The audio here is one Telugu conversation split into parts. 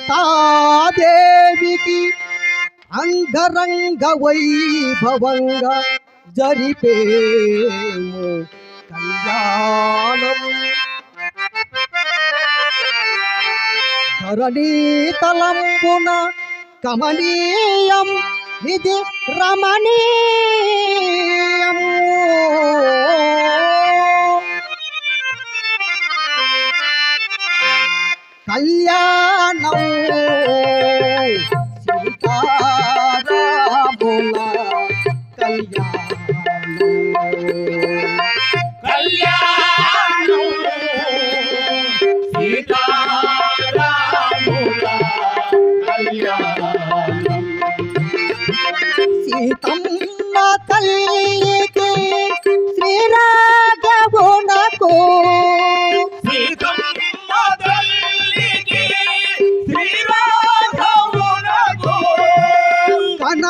సీతాదేవికి అంగరంగ వైభవంగా జరిపే కళ్యాణం. ధరణీతలంపున కమనీయం ఇది రమణీయం కళ్యాణం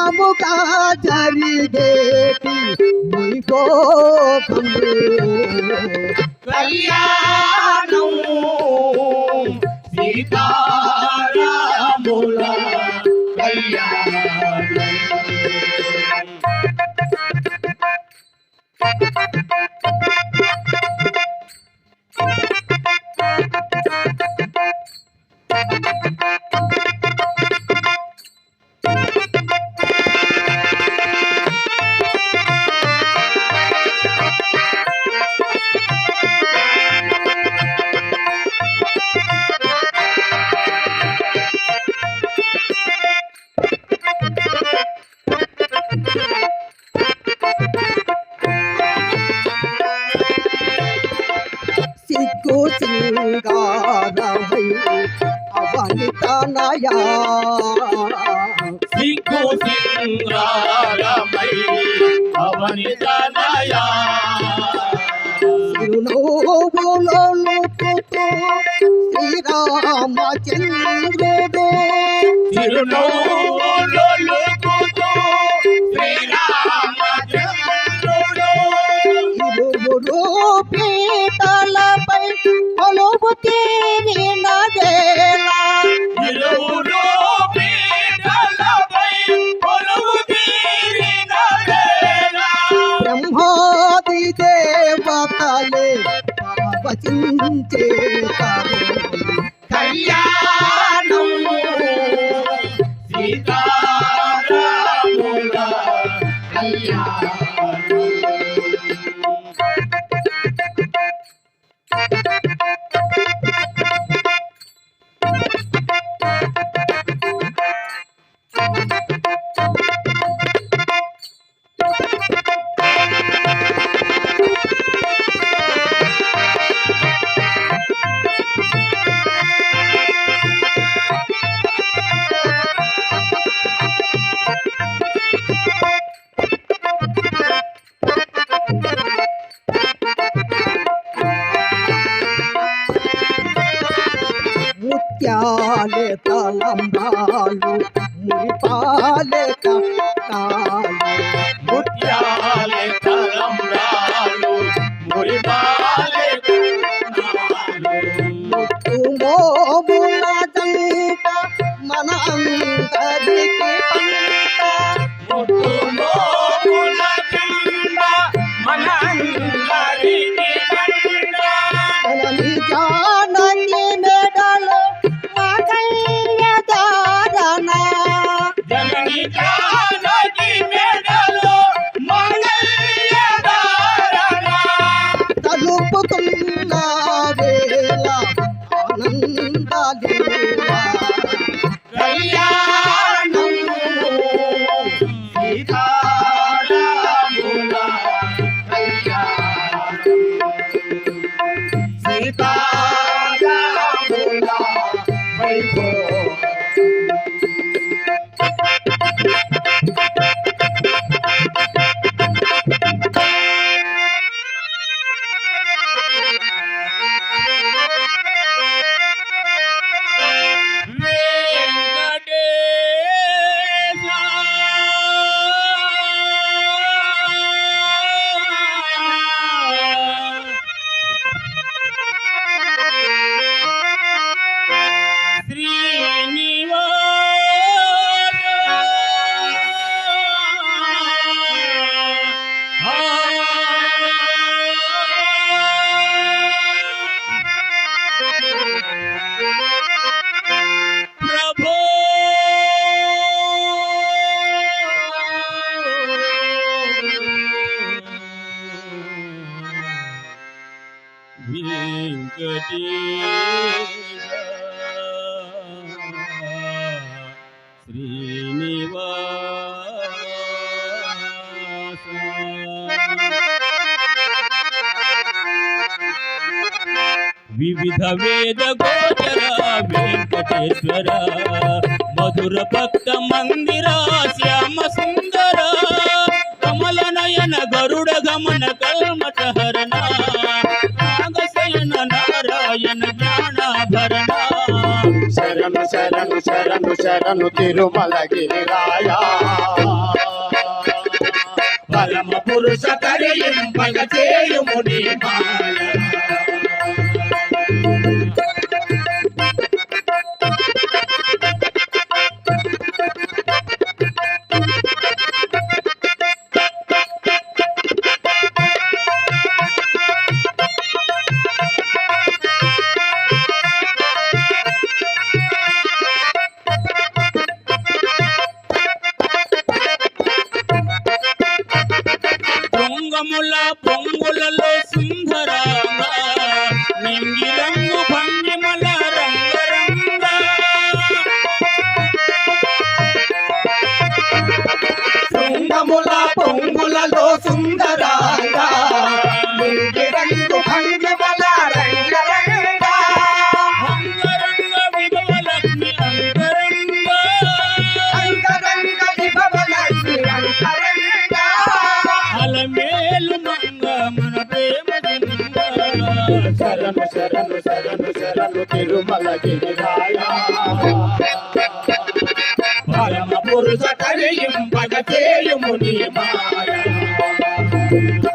కనముగా జరిగేటి వైభోగం కళ్యాణం సీతారాముల కళ్యాణం. సింగారమై అవనితనయా సిగ్గు సింగారమై అవనితనయా చిరునవ్వులోనుకుతూ శ్రీరామచంద్రుడు కళ్యాణం తలంబాలు మురిపాలే కట్టాలు ముత్యాలే తలంబ్రాలు మురిపాలే ముత్తు మోముల దంట మన అందరికి ஆனந்தாலே వివిధ వేద గోచర వెంకటేశ్వర. మధుర భక్త మందిర శ్యామ సుందర. కమల నయన గరుడ గమన కల్మటహరణ నాగశయన నారాయణ జ్ఞానాభరణ. శరణు శరణు శరణు శరణు తిరుమల గిరిరాయ పరమ పురుష కరియింపగ చేయుము చేయుముని మాయ. pongo la pongo la luz. సుందరంగా నింగి రంగు భంగిమల రంగరంగా. అంగరంగ అంగరంగ విభవలక్ష్మి అంతరంగా. శరణు శరణు శరణు శరణు తిరుమలగిరి రాయా. పరమ పురుష కరియింపగ చేయుము నీ మాయ. Thank you.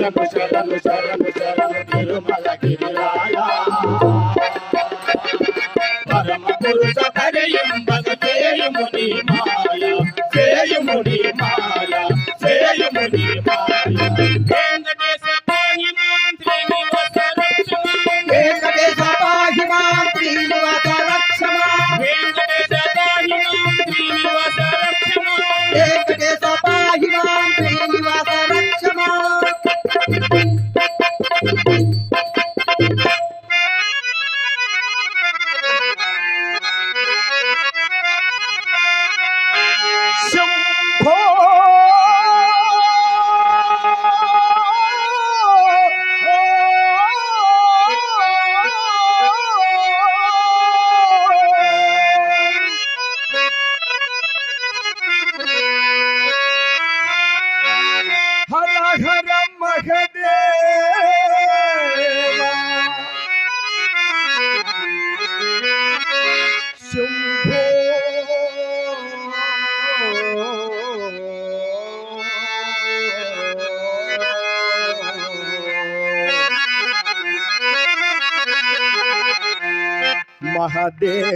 శరణు శరణు శరణు శరణు తిరుమలగిరి రాయా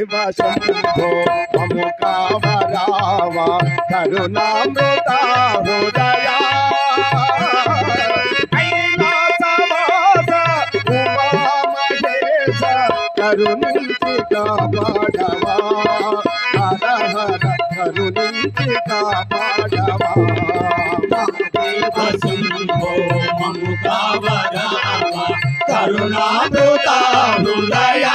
మహదేవ శంభో మము కామరావ కరుణామృత హృదయా కైలాసవాస కరుణించి కాపాడవా హర హర కరుణించి కాపాడవా హృదయా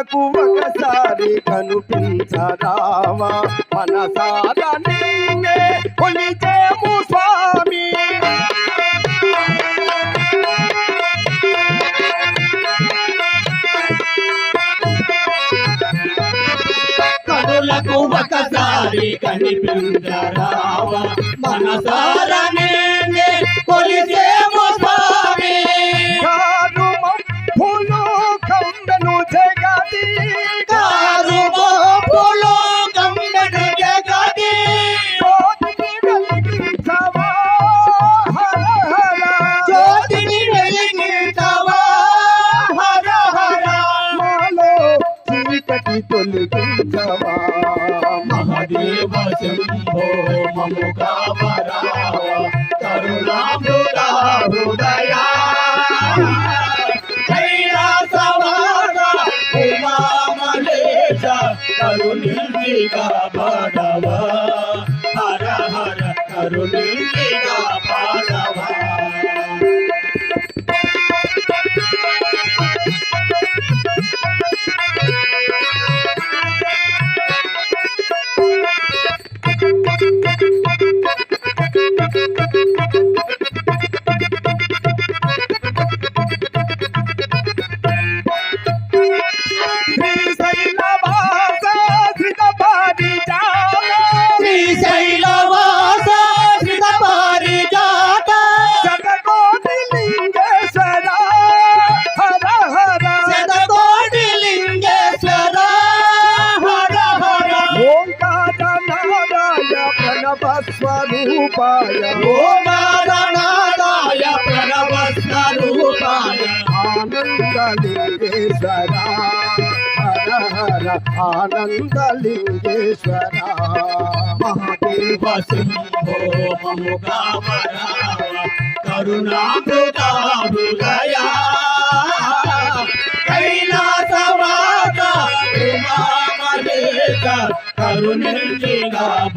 కనులకు ఒకసారి కనుపించరావా మనసారా నిన్నే కొలిచేము స్వామి. కనులకు ఒకసారి కనిపించరావా మనసారా నిన్నే కొలిచేము తొలగించవా మహదేవ శంభో మము కావరావ కరుణామృత హృదయా. కైలాసవాస ఉమామహేశ హర హర కరుణించి స్వరూపాయ ఓంకారనాదాయ ప్రణవస్వరూపాయ ఆనందలింగేశ్వర. హర హర ఆనందలింగేశ్వర. మహాదేవ సింహో మము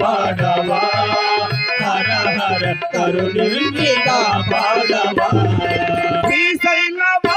పాడవా హర హర కరుణించిగా పాడవా శ్రీశైల వాస శ్రిత